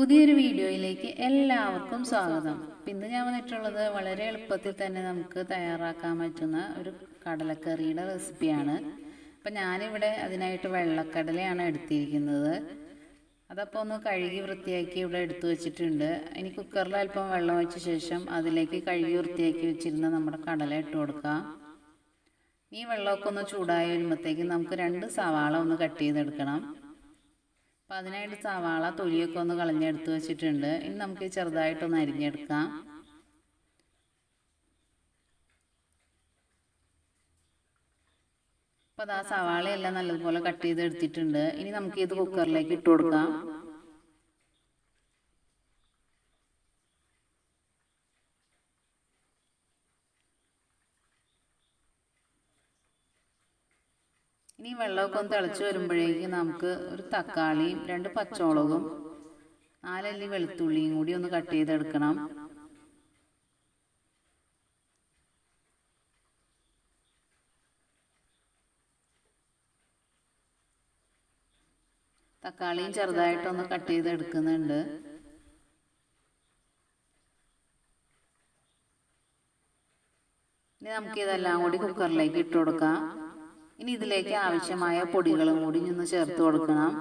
പുതിയൊരു വീഡിയോയിലേക്ക് എല്ലാവർക്കും സ്വാഗതം. ഇന്ന് ഞാൻ വന്നിട്ടുള്ളത് വളരെ എളുപ്പത്തിൽ തന്നെ നമുക്ക് തയ്യാറാക്കാൻ പറ്റുന്ന ഒരു കടലക്കറിയുടെ റെസിപ്പിയാണ്. അപ്പം ഞാനിവിടെ അതിനായിട്ട് വെള്ളക്കടലയാണ് എടുത്തിരിക്കുന്നത്. അതപ്പോൾ ഒന്ന് കഴുകി വൃത്തിയാക്കി ഇവിടെ എടുത്തു വെച്ചിട്ടുണ്ട്. ഇനി കുക്കറിൽ അല്പം വെള്ളം വെച്ച ശേഷം അതിലേക്ക് കഴുകി വൃത്തിയാക്കി വെച്ചിരുന്ന നമ്മുടെ കടല ഇട്ട് കൊടുക്കാം. ഈ വെള്ളമൊക്കെ ഒന്ന് ചൂടായി വരുമ്പോഴത്തേക്കും നമുക്ക് രണ്ട് സവാള ഒന്ന് കട്ട് ചെയ്തെടുക്കണം. അപ്പം അതിനായിട്ട് സവാള തൊലിയൊക്കെ ഒന്ന് കളഞ്ഞെടുത്ത് വെച്ചിട്ടുണ്ട്. ഇനി നമുക്ക് ചെറുതായിട്ടൊന്ന് അരിഞ്ഞെടുക്കാം. അപ്പോൾ അത് ആ സവാളയെല്ലാം നല്ലതുപോലെ കട്ട് ചെയ്ത് എടുത്തിട്ടുണ്ട് ഇനി നമുക്ക് ഇത് കുക്കറിലേക്ക് ഇട്ട് കൊടുക്കാം. ഇനി വെള്ളമൊക്കെ ഒന്ന് തിളച്ച് വരുമ്പോഴേക്ക് നമുക്ക് ഒരു തക്കാളിയും രണ്ട് പച്ചമുളകും നാലല്ലി വെളുത്തുള്ളിയും കൂടി ഒന്ന് കട്ട് ചെയ്തെടുക്കണം. തക്കാളിയും ചെറുതായിട്ടൊന്ന് കട്ട് ചെയ്തെടുക്കുന്നുണ്ട്. ഇനി നമുക്ക് ഇതെല്ലാം കൂടി കുക്കറിലേക്ക് ഇട്ട് കൊടുക്കാം. ഇനി ഇതിലേക്ക് ആവശ്യമായ പൊടികളും കൂടി ഒന്ന് ചേർത്ത് കൊടുക്കണം.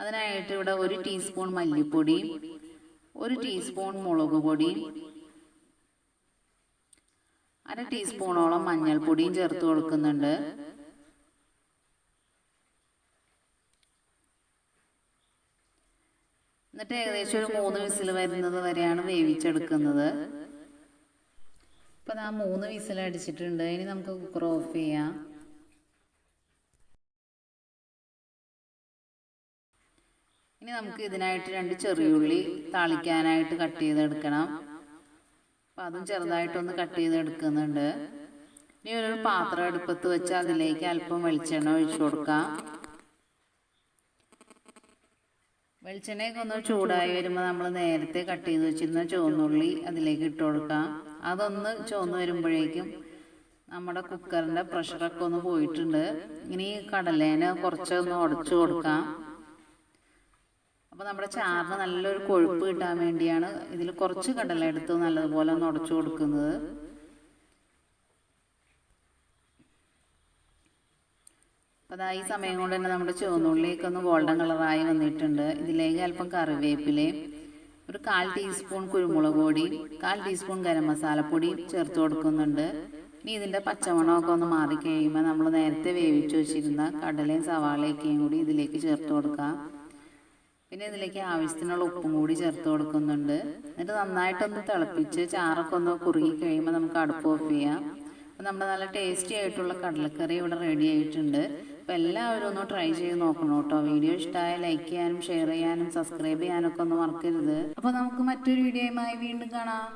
അതിനായിട്ട് ഇവിടെ ഒരു ടീസ്പൂൺ മല്ലിപ്പൊടി ഒരു ടീസ്പൂൺ മുളക് പൊടി അര ടീസ്പൂണോളം മഞ്ഞൾപ്പൊടിയും ചേർത്ത് കൊടുക്കുന്നുണ്ട്. എന്നിട്ട് ഏകദേശം ഒരു മൂന്ന് വിസിൽ വരുന്നത് വരെയാണ് വേവിച്ചെടുക്കുന്നത്. ഇപ്പം ആ മൂന്ന് വിസിൽ അടിച്ചിട്ടുണ്ട് ഇനി നമുക്ക് കുക്കർ ഓഫ് ചെയ്യാം. ഇനി നമുക്ക് ഇതിനായിട്ട് രണ്ട് ചെറിയുള്ളി താളിക്കാനായിട്ട് കട്ട് ചെയ്തെടുക്കണം. അപ്പം അതും ചെറുതായിട്ടൊന്ന് കട്ട് ചെയ്തെടുക്കുന്നുണ്ട്. ഇനി ഒരു പാത്രം അടുപ്പത്ത് വെച്ച് അതിലേക്ക് അല്പം വെളിച്ചെണ്ണ ഒഴിച്ചു കൊടുക്കാം. വെളിച്ചെണ്ണയൊക്കെ ഒന്ന് ചൂടായി വരുമ്പോൾ നമ്മൾ നേരത്തെ കട്ട് ചെയ്ത് വെച്ചിരുന്ന ചുവന്നുള്ളി അതിലേക്ക് ഇട്ട് കൊടുക്കാം. അതൊന്ന് ചുവന്ന് വരുമ്പോഴേക്കും നമ്മുടെ കുക്കറിന്റെ പ്രഷറൊക്കെ ഒന്ന് പോയിട്ടുണ്ട്. ഇനി കടലേനെ കുറച്ചൊന്ന് ഉടച്ചു കൊടുക്കാം. അപ്പോൾ നമ്മുടെ ചാറിന് നല്ലൊരു കൊഴുപ്പ് കിട്ടാൻ വേണ്ടിയാണ് ഇതിൽ കുറച്ച് കടല എടുത്ത് നല്ലതുപോലെ ഒന്ന് ഉടച്ചു കൊടുക്കുന്നത്. അപ്പോൾ അതാ ഈ സമയം കൊണ്ട് തന്നെ നമ്മുടെ ചുവന്നുള്ളിലേക്ക് ഒന്ന് ഗോൾഡൻ കളറായി വന്നിട്ടുണ്ട്. ഇതിലേക്ക് അല്പം കറിവേപ്പിലയും ഒരു കാൽ ടീസ്പൂൺ കുരുമുളക് പൊടി കാൽ ടീസ്പൂൺ ഗരം മസാലപ്പൊടി ചേർത്ത് കൊടുക്കുന്നുണ്ട്. ഇനി ഇതിന്റെ പച്ചമണമൊക്കെ ഒന്ന് മാറി കഴിയുമ്പോൾ നമ്മൾ നേരത്തെ വേവിച്ച് വെച്ചിരുന്ന കടലയും സവാളയൊക്കെയും കൂടി ഇതിലേക്ക് ചേർത്ത് കൊടുക്കാം. പിന്നെ ഇതിലേക്ക് ആവശ്യത്തിനുള്ള ഉപ്പും കൂടി ചേർത്ത് കൊടുക്കുന്നുണ്ട്. എന്നിട്ട് നന്നായിട്ടൊന്ന് തിളപ്പിച്ച് ചാറൊക്കെ ഒന്ന് കുറുകി കഴിയുമ്പോൾ നമുക്ക് അടുപ്പ് ഓഫ് ചെയ്യാം. അപ്പം നമ്മുടെ നല്ല ടേസ്റ്റി ആയിട്ടുള്ള കടലക്കറി ഇവിടെ റെഡി ആയിട്ടുണ്ട്. അപ്പം എല്ലാവരും ഒന്ന് ട്രൈ ചെയ്ത് നോക്കണം കേട്ടോ. വീഡിയോ ഇഷ്ടമായ ലൈക്ക് ചെയ്യാനും ഷെയർ ചെയ്യാനും സബ്സ്ക്രൈബ് ചെയ്യാനൊക്കെ ഒന്ന് മറക്കരുത്. അപ്പോൾ നമുക്ക് മറ്റൊരു വീഡിയോയുമായി വീണ്ടും കാണാം.